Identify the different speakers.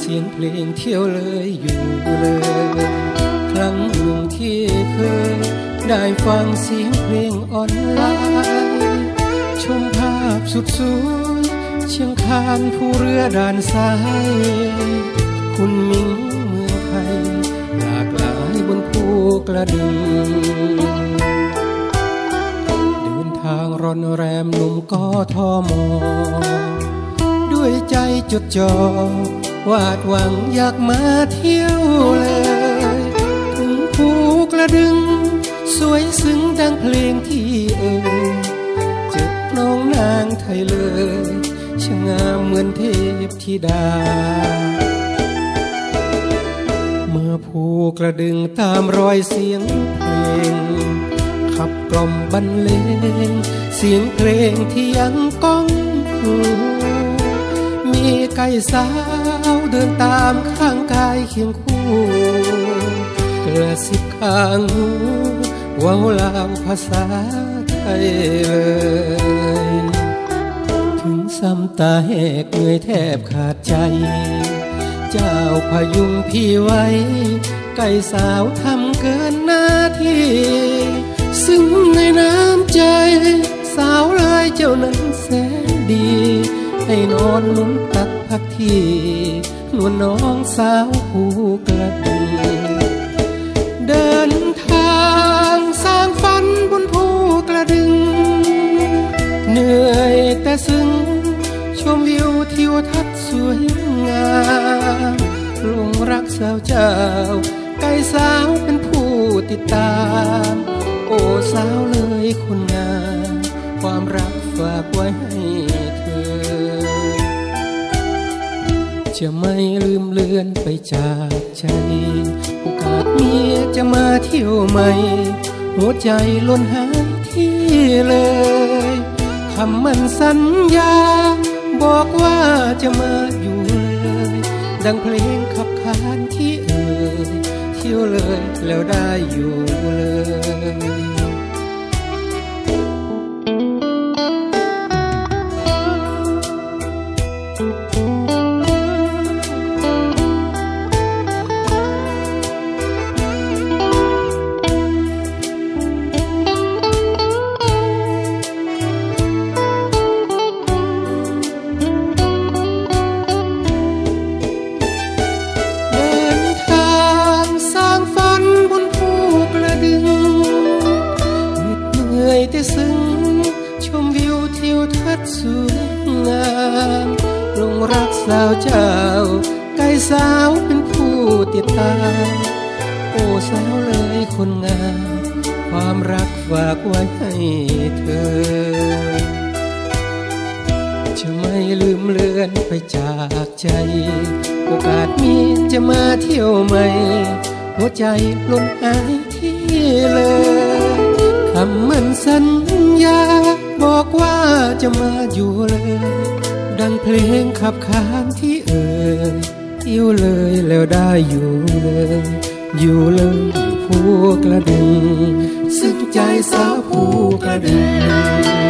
Speaker 1: เสียงเพลงเที่ยวเลยอยู่เลยครั้งหนึ่งที่เคย ได้ฟังเสียงเพลงออนไลน์ชมภาพสุดสวยเชียงคานผู้เรือด่านซ้าย คุณมิงเมืองไทยหลากหลายบนภูกระดึง เดินทางรอนแรมหนุ่มกอทอมอด้วยใจจดจ่อ วาดหวังอยากมาเที่ยวเลยถึงภูกระดึง สวยซึ้งดังเพลงที่เอ่ยเจ็บน้องนางไทยเลยช่างงามเหมือนเทพธิดา เมื่อภูกระดึงตามรอยเสียงเพลง ขับกล่อมบรรเลงเสียงเพลงที่ยังก้อง มีไก่สาวเดินตามข้างกายเคียงคู่กระสิบข้างหูว้าวลาวภาษาไทยเลย ถึงซ้ำตาแหกเหนื่อยแทบขาดใจ เจ้าพยุงพี่ไว้ ไก่สาวทำเกินหน้าที่ ซึ่งในน้ำใจ สาวลายเจ้านั้น ให้นอนนุนตักพักที่นวลน้องสาวผู้กระดึงเดินทางสร้างฝันบนภูกระดึง เหนื่อยแต่ซึ้งชมวิวทิวทัศน์สวยงามลงรักสาวเจ้าไก่สาวเป็นผู้ติดตาม โอ้สาวเลยคนงามความรักฝากไว้ให้ เธอ จะไม่ลืมเลือนไปจากใจโอกาสเมียจะมาเที่ยวใหม่ หัวใจล้นหายที่เลยคำมันสัญญา บอกว่าจะมาอยู่เลย ดังเพลงขับขานที่เอ่ยเที่ยวเลยแล้วได้อยู่เลย ทิวทัศน์สวยงามลงรักสาวเจ้าไก่สาวเป็นผู้ติดตาม โอ้สาวเลยคนงาม ความรักฝากไว้ให้เธอ จะไม่ลืมเลือนไปจากใจ โอกาสมีจะมาเที่ยวใหม่ หัวใจล้นหายที่เลยำมันสัญญา บอกว่าจะมาอยู่เลย ดังเพลงขับขานที่เอ่ยอยู่เลยแล้วได้อยู่เลย อยู่เลยอยู่ภูกระดึงซึ่งใจสาวผู้กระดึง